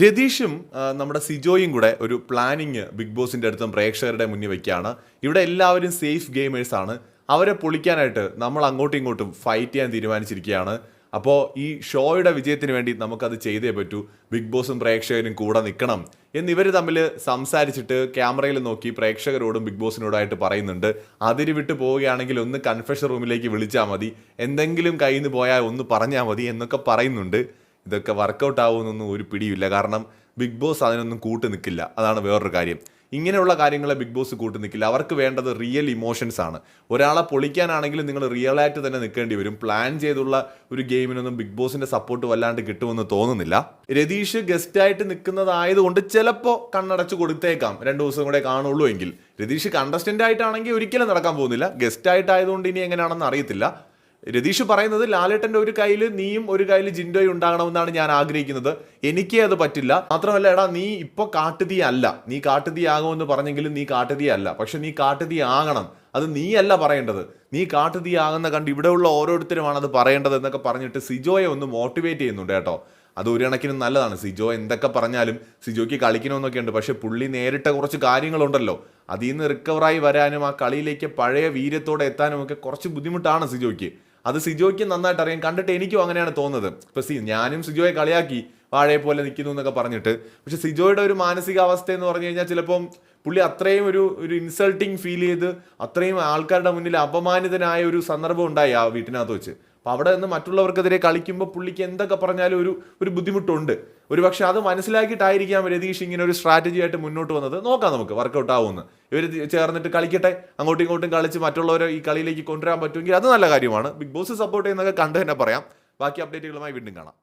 രതീഷും നമ്മുടെ സിജോയും കൂടെ ഒരു പ്ലാനിങ് ബിഗ് ബോസിന്റെ അടുത്തും പ്രേക്ഷകരുടെ മുന്നിൽ വയ്ക്കുകയാണ് ഇവിടെ എല്ലാവരും സേഫ് ഗെയിമേഴ്സാണ് അവരെ പൊളിക്കാനായിട്ട് നമ്മൾ അങ്ങോട്ടും ഇങ്ങോട്ടും ഫൈറ്റ് ചെയ്യാൻ തീരുമാനിച്ചിരിക്കുകയാണ്. അപ്പോൾ ഈ ഷോയുടെ വിജയത്തിന് വേണ്ടി നമുക്കത് ചെയ്തേ പറ്റൂ. ബിഗ് ബോസും പ്രേക്ഷകരും കൂടെ നിൽക്കണം എന്നിവർ തമ്മിൽ സംസാരിച്ചിട്ട് ക്യാമറയിൽ നോക്കി പ്രേക്ഷകരോടും ബിഗ് ബോസിനോടായിട്ട് പറയുന്നുണ്ട്. അതിര് വിട്ട് പോവുകയാണെങ്കിൽ ഒന്ന് കൺഫെഷൻ റൂമിലേക്ക് വിളിച്ചാൽ മതി. എന്തെങ്കിലും കയ്യിൽ നിന്ന് പോയാൽ ഒന്ന് പറഞ്ഞാൽ മതി എന്നൊക്കെ പറയുന്നുണ്ട്. ഇതൊക്കെ വർക്കൗട്ട് ആവുമെന്നൊന്നും ഒരു പിടിയില്ല കാരണം ബിഗ് ബോസ് അതിനൊന്നും കൂട്ട് നിൽക്കില്ല അതാണ് വേറൊരു കാര്യം. ഇങ്ങനെയുള്ള കാര്യങ്ങളെ ബിഗ് ബോസ് കൂട്ടി നിൽക്കില്ല അവർക്ക് വേണ്ടത് റിയൽ ഇമോഷൻസ് ആണ്. ഒരാളെ പൊളിക്കാനാണെങ്കിലും നിങ്ങൾ റിയൽ ആയിട്ട് തന്നെ നിൽക്കേണ്ടി വരും. പ്ലാൻ ചെയ്തുള്ള ഒരു ഗെയിമിനൊന്നും ബിഗ് ബോസിന്റെ സപ്പോർട്ട് വല്ലാണ്ട് കിട്ടുമെന്ന് തോന്നുന്നില്ല. രതീഷ് ഗസ്റ്റായിട്ട് നിൽക്കുന്നതായതുകൊണ്ട് ചിലപ്പോൾ കണ്ണടച്ച് കൊടുത്തേക്കാം. രണ്ട് ദിവസം കൂടെ കാണുള്ളൂ എങ്കിൽ. രതീഷ് കണ്ടസ്റ്റന്റ് ആയിട്ടാണെങ്കിൽ ഒരിക്കലും നടക്കാൻ പോകുന്നില്ല. ഗസ്റ്റായിട്ടായതുകൊണ്ട് ഇനി എങ്ങനെയാണെന്ന് അറിയത്തില്ല. രതീഷ് പറയുന്നത് ലാലേട്ടന്റെ ഒരു കയ്യിൽ നീയും ഒരു കയ്യിൽ ജിൻഡോയും ഉണ്ടാകണമെന്നാണ് ഞാൻ ആഗ്രഹിക്കുന്നത്. എനിക്കേ അത് പറ്റില്ല. മാത്രമല്ല എടാ നീ ഇപ്പൊ കാട്ടുതീ അല്ല നീ കാട്ടുതീ ആകുമെന്ന് പറഞ്ഞെങ്കിലും നീ കാട്ടുതീ അല്ല പക്ഷെ നീ കാട്ടുതീ ആകണം അത് നീയല്ല പറയേണ്ടത്. നീ കാട്ടുതീ ആകുന്ന കണ്ട് ഇവിടെയുള്ള ഓരോരുത്തരുമാണ് അത് പറയേണ്ടത് എന്നൊക്കെ പറഞ്ഞിട്ട് സിജോയെ ഒന്ന് മോട്ടിവേറ്റ് ചെയ്യുന്നുണ്ട് കേട്ടോ. അത് ഒരു കണക്കിന് നല്ലതാണ്. സിജോ എന്തൊക്കെ പറഞ്ഞാലും സിജോയ്ക്ക് കളിക്കണമെന്നൊക്കെ ഉണ്ട്. പക്ഷെ പുള്ളി നേരിട്ട കുറച്ച് കാര്യങ്ങളുണ്ടല്ലോ. അതിൽ നിന്ന് റിക്കവറായി വരാനും ആ കളിയിലേക്ക് പഴയ വീര്യത്തോടെ എത്താനും ഒക്കെ കുറച്ച് ബുദ്ധിമുട്ടാണ് സിജോയ്ക്ക്. അത് സിജോയ്ക്ക് നന്നായിട്ട് അറിയാം കണ്ടിട്ട് എനിക്കും അങ്ങനെയാണ് തോന്നുന്നത്. ഇപ്പൊ സി ഞാനും സിജോയെ കളിയാക്കി വാഴയെ പോലെ നിൽക്കുന്നു എന്നൊക്കെ പറഞ്ഞിട്ട്. പക്ഷെ സിജോയുടെ ഒരു മാനസികാവസ്ഥ എന്ന് പറഞ്ഞു കഴിഞ്ഞാൽ ചിലപ്പം പുള്ളി അത്രയും ഒരു ഒരു ഇൻസൾട്ടിങ് ഫീൽ ചെയ്ത് അത്രയും ആൾക്കാരുടെ മുന്നിൽ അപമാനിതനായ ഒരു സന്ദർഭം ഉണ്ടായി ആ വീട്ടിനകത്ത് വെച്ച്. അപ്പൊ അവിടെ നിന്ന് മറ്റുള്ളവർക്കെതിരെ കളിക്കുമ്പോൾ പുള്ളിക്ക് എന്തൊക്കെ പറഞ്ഞാലും ഒരു ഒരു ബുദ്ധിമുട്ടുണ്ട്. ഒരു പക്ഷെ അത് മനസ്സിലാക്കിയിട്ടായിരിക്കാം രതീഷ് ഇങ്ങനെ ഒരു സ്ട്രാറ്റജി ആയിട്ട് മുന്നോട്ട് വന്നത്. നോക്കാം നമുക്ക് വർക്കൗട്ട് ആവുമെന്ന്. ഇവർ ചേർന്നിട്ട് കളിക്കട്ടെ അങ്ങോട്ടും ഇങ്ങോട്ടും കളിച്ച് മറ്റുള്ളവരെ ഈ കളിയിലേക്ക് കൊണ്ടുവരാൻ പറ്റുമെങ്കിൽ അത് നല്ല കാര്യമാണ്. ബിഗ് ബോസ് സപ്പോർട്ട് ചെയ്യുന്നതൊക്കെ കണ്ടു തന്നെ പറയാം. ബാക്കി അപ്ഡേറ്റുകളുമായി വീണ്ടും കാണാം.